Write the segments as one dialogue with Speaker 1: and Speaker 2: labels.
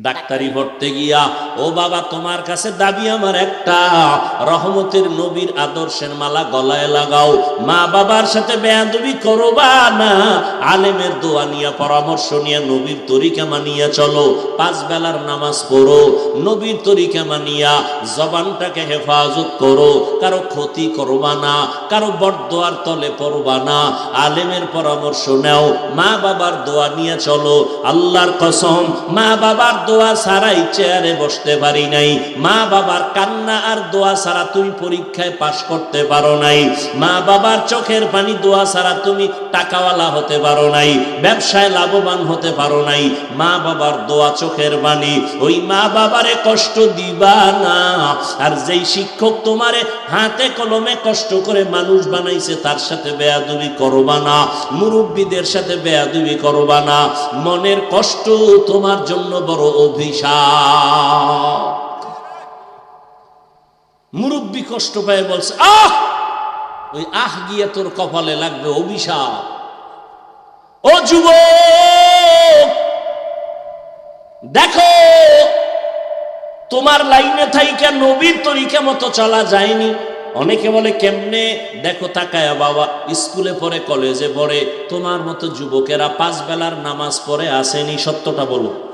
Speaker 1: ডাক্তারি পড়তে গিয়া, ও বাবা, তোমার কাছে দাবি আমার একটা। রহমতের নবীর আদর্শের মালা গলায় লাগাও। মা বাবার সাথে বেয়াদবি করবা না। আলেমের দোয়া নিয়ে, পরামর্শ নিয়ে, নবীর তরিকা মানিয়া চলো। পাঁচ বেলার নামাজ পড়ো। নবীর তরিকা মানিয়া জবানটাকে হেফাজত করো। কারও ক্ষতি করবা না, কারও বরদোয়ার তলে পড়বা না। আলেমের পরামর্শ নেও। মা বাবার দোয়া নিয়ে চলো। আল্লাহর কসম, মা বাবার দোয়া ছাড়াই চেয়ারে বসতে পারি নাই। মা বাবার কান্না আর দোয়া ছাড়া তুমি পরীক্ষায় পাশ করতে পারো নাই। মা বাবার চোখের পানি দোয়া ছাড়া তুমি টাকাওয়ালা হতে পারো নাই, ব্যবসায় লাভবান হতে পারো নাই। মা বাবার দোয়া চোখের বাণী ওই মা বাবারে কষ্ট দিবা না। আর যেই শিক্ষক তোমারে হাতে কলমে কষ্ট করে মানুষ বানাইছে, তার সাথে বেয়াদবি করবা না। মুরব্বীদের সাথে বেয়াদবি করবা না। মনের কষ্ট তোমার জন্য বড় মুরব্বী কষ্ট পায়, বলছে, আহ! ওই আহ গিয়ে তোর কপালে লাগবে অভিশাপ। ও যুবক, দেখো, তোমার লাইনে থাইকা নবীর তরিকা মতো চলা যায়নি। অনেকে বলে, কেমনে? দেখো, তাকায়া বাবা, স্কুলে পড়ে, কলেজে পড়ে, তোমার মতো যুবকেরা পাঁচ বেলার নামাজ পড়ে আসেনি, সত্যটা বলো।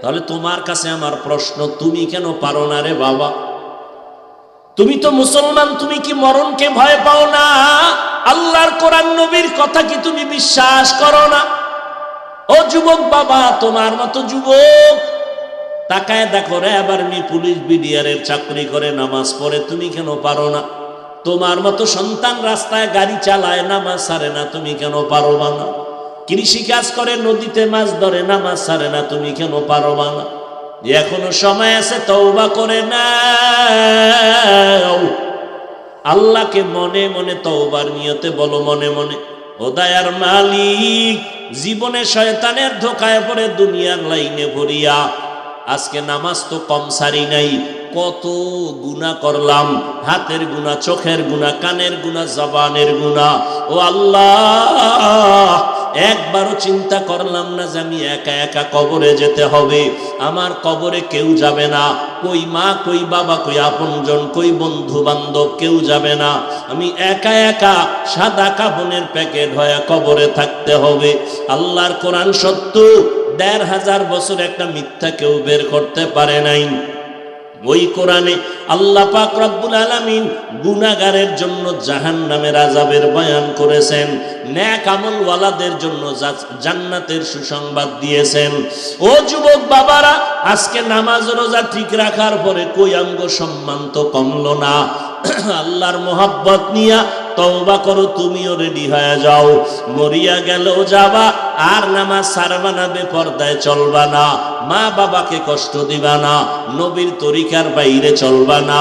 Speaker 1: তাহলে তোমার কাছে আমার প্রশ্ন, তুমি কেন পারো না রে বাবা? তুমি তো মুসলমান, তুমি কি মরণকে ভয় পাও না? আল্লাহর কোরআন নবীর কথা কি তুমি বিশ্বাস করো না? ও যুবক বাবা, তোমার মতো যুবক, তাকায় দেখো রে, আবার মি পুলিশ বিডিআরের চাকরি করে নামাজ পড়ে, তুমি কেন পারো না? তোমার মতো সন্তান রাস্তায় গাড়ি চালায়, নামাজ সারে না, তুমি কেন পারো না? কৃষি কাজ করে, নদীতে মাছ ধরে নামাজ সারে না, তুমি কেন পারো না? এখনও সময় আছে, তওবা করে না আল্লাহকে মনে মনে তওবার নিয়তে বলো, মনে মনে। ও দয়ার মালিক, জীবনে শয়তানের ধোকায় পড়ে দুনিয়ার লাইনে ভরিয়া। আজকে নামাজ তো কম সারি নাই, কত গুণা করলাম। হাতের গুণা চোখের গুণা কানের গুণা জবানের গুণা ও আল্লাহ একবারও চিন্তা করলাম না যে আমি একা একা কবরে যেতে হবে। আমার কবরে কেউ যাবে না। কই মা, কই বাবা, কই আপনজন, কই বন্ধু বান্ধব কেউ যাবে না। আমি একা একা সাদা কাপনের প্যাকেট হয়ে কবরে থাকতে হবে। আল্লাহর কোরআন সত্য, দেড় হাজার বছর একটা মিথ্যা কেউ বের করতে পারে নাই। ওই কোরআনে আল্লাহ পাক রব্বুল আলামিন গুনাহগারের জন্য জাহান্নামের আযাবের বয়ান করেছেন ন্যাক আমলওয়ালাদের জন্য জান্নাতের সুসংবাদ দিয়েছেন। ও যুবক বাবারা, আজকে নামাজ রোজা ঠিক রাখার পরে কৈয়াঙ্গ সম্মান তো কমলো না। আল্লাহর মোহাব্বত নিয়া তওবা করো, তুমিও রেডি হয়ে যাও। মরিয়া গেলেও যাবা, আর নামাজ সারবা না, বেপর্দায় চলবা না। মা বাবাকে কষ্ট দিবা না, নবীর তরিকার বাইরে চলবা না।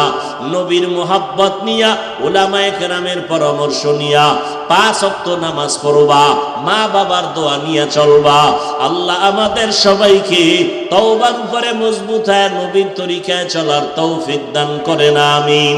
Speaker 1: নবীর মোহাব্বত নিয়া, ওলামায়ে কেরামের পরামর্শ নিয়া, পাঁচ অক্ত নামাজ পড়বা, মা বাবার দোয়া নিয়ে চলবা। আল্লাহ আমাদের সবাইকে তওবার উপরে মজবুত হয় নবীর তরিকায় চলার তৌফিক দান করেন, আমিন।